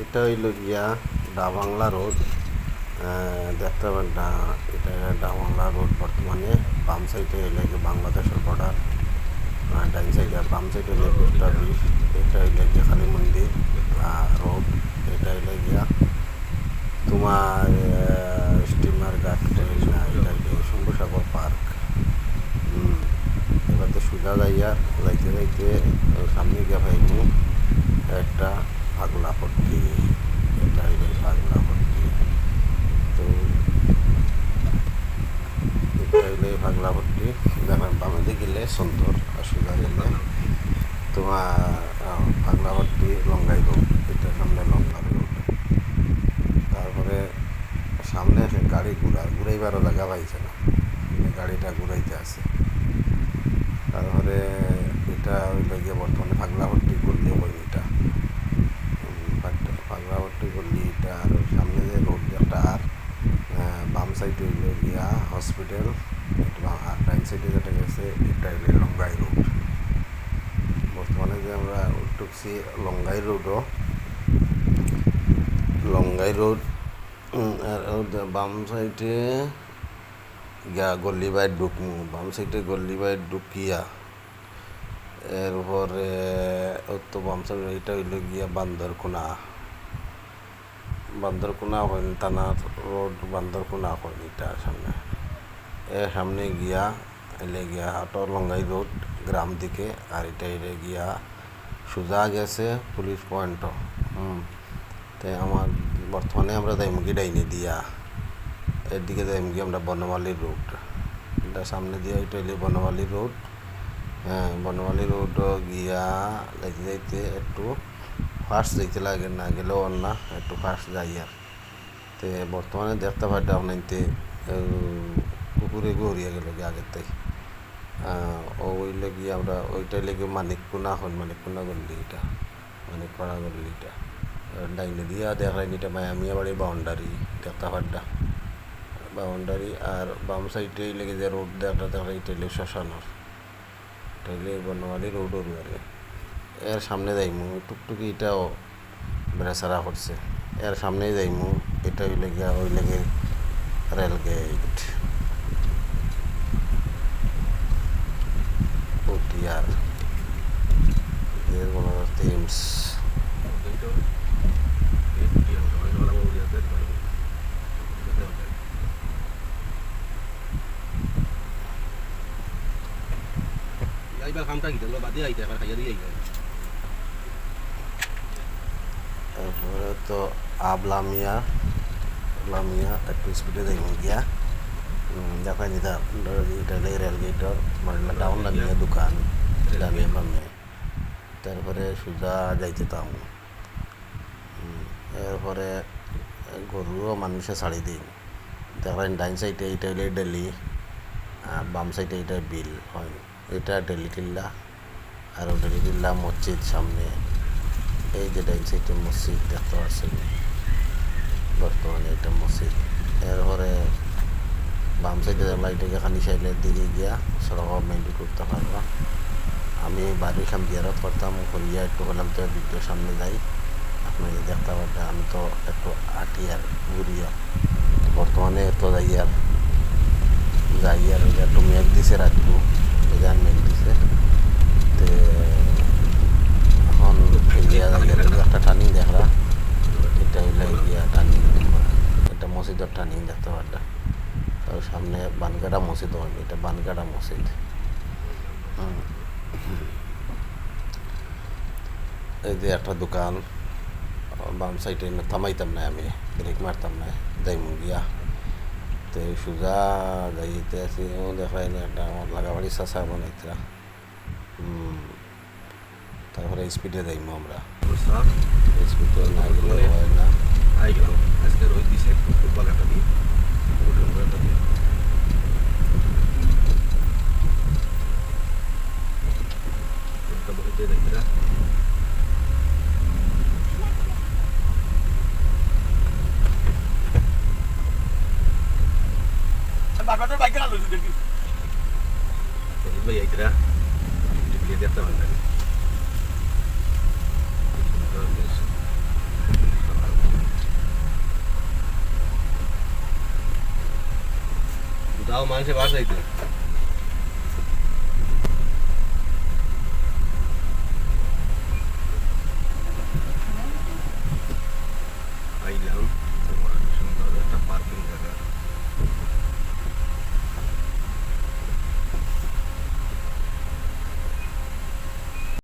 এটা হইল গিয়া ডাবাংলা রোড। দেখতে পাবেন এটা ডাবাংলা রোড বর্তমানে। বাম সাইডে হইলে গিয়ে বাংলাদেশের বর্ডার ডাইন সাইডে বাম সাইডে হইলে পোস্ট অফিস এটা হইলে গিয়া কালী মন্দির রোড। এটা হইলে গিয়া তোমার স্টিমার ঘাট না এটা হইলে শম্ভুসাগর পার্ক এবার তো সুজা যাইয়া যাইতে যাইতে সামনে গিয়া একটা পট্টি এটা হইলে পাগলা পট্টি তো হইলে পাগলা পট্টি দেখেন বামে গেলে সুন্দর আর সুজা গেলে তোমার পাগলা পট্টি লঙ্গাই রোড এটা সামনে লঙ্গা রোড তারপরে সামনে গাড়ি ঘুরা ঘুরাইবারও জায়গা পাইছে না গাড়িটা ঘুরাইতে আছে তারপরে এটা হইলে গিয়ে বর্তমানে পাগলাভর্তি করলে এটা আর সামনে যে রোড একটা আর বাম সাইডে হইলে গিয়া হসপিটাল আর ডাইন সাইডে যেটা গেছে, এটা হইলে লঙ্গাই রোড বর্তমানে যে আমরা উঠছি লঙ্গাই রোডও লঙ্গাই রোড বাম সাইডে গিয়া গল্লি বাই ঢুকমু। বাম সাইডে গল্লি বাই ঢুকিয়া, এরপরে তো বাম সাইড এটা হইল গিয়া বান্দরকোনা। বান্দরকোনা হইন থানার রোড বান্দরকোনা হইন এটার সামনে। এর সামনে গিয়া, এলে গিয়া হাটর লঙ্গাই রোড গ্রাম দিকে আর এটা এলে গিয়া সোজা গেছে পুলিশ পয়েন্ট হুম তাই আমার বর্তমানে আমরা যাইমুখী ডাইনে দিয়া। এদিকে যাইমুখী আমরা বনমালী রোড এটা সামনে দিয়ে এটা হইলে বনমালী রোড হ্যাঁ বনমালী রোড গিয়া, যাইতে যাইতে একটু ফাস্ট যাইতে লাগে না, গেলেও না, একটু ফাস্ট যাই আর। তে বর্তমানে দেখতে পাই ডাউনাইতে কুকুরে গড়িয়া গেল গিয়ে আগের তাই ও ওইলে গিয়ে আমরা ওইটাই লেগে মানিককুনা হন মানিককুনা গল্লি এটা, মানিকপাড়া গল্লি এটা ডাইনে দিয়া দেখাই এটা মায়ামিয়া বাড়ি বাউন্ডারি দেখতে পাড্ডা বাউন্ডারি আর বাম সাইডে লেগে যে রোড দেখা দেখা এটা হইলে শ্মশানর। এটা বনমালী রোড আর এর সামনে যাইমু, টুকটুকি এটাও বেড়াচারা করছে। এর সামনেই যাইমু, এটা হইলে গিয়া ওই লেগে রেল গেট। পটিয়ার এর বলা থিমস এইবার কামটা বাদে আইতে এবার খাইয়া দিয়ে আইতে। তারপরে তো আবলামিয়া আবলামিয়া একটু স্পিডে দেখুন গিয়া। দেখা নিতা রেল গেটর মানে ডাউন নামিয়ে দোকান তারপরে সোজা যাইতে তাম এরপরে গরুও মানুষে ছাড়ি দিন দেখেন ডাইন সাইডে এটা হইলে ডেলি বাম সাইডে এটা বিল হয়। এটা ডেলি কিল্লা আর ডেলি কিল্লা মসজিদ সামনে। এই যে ডাইন সাইডে মসজিদ দেখতে পাচ্ছেন। বর্তমানে এটা মসজিদ। এরপরে বাম সাইডে লাইটে খানি সাইডের দিকে গিয়া সড়ক মেনটেন করতে পারবা। আমি বাড়ির সামনে জিয়ারত করতাম করিয়া একটু হলাম তো ভিডিও সামনে যাই। আপনি দেখতে পারবেন, আমি তো একটু আটি আর ঘুরিয়া বর্তমানে তো যাই আর যাই আর একটু মেঘ দিছে রাখব বেজান মেঘ দিছে তে এখন গিয়া যাই একটা টার্নিং দেখরা এটা হইলে গিয়া টার্নিং এটা মসজিদের টার্নিং দেখতে পারলা আর সামনে বানগাড়া মসজিদ হয় এটা বানগাড়া মসজিদ। এই যে একটা দোকান বাম সাইডে থামাইতাম না আমি ব্রেক মারতাম না যাইমু গিয়া। তো সোজা যাইতে আছি ও দেখাই না একটা আমার লাগাবাড়ি চাষা বানাইতরা। তারপরে স্পিডে যাইমু আমরা। সাপ স্পিডে না গেলে হয় না। আজকে রোদ দিছে ফুটবল একটা দিয়ে আপনাদের বাইকে আলো দেখি। ভাই এইটা দিয়ে দেখতে পারেন দাও মানুষের বাসাইতে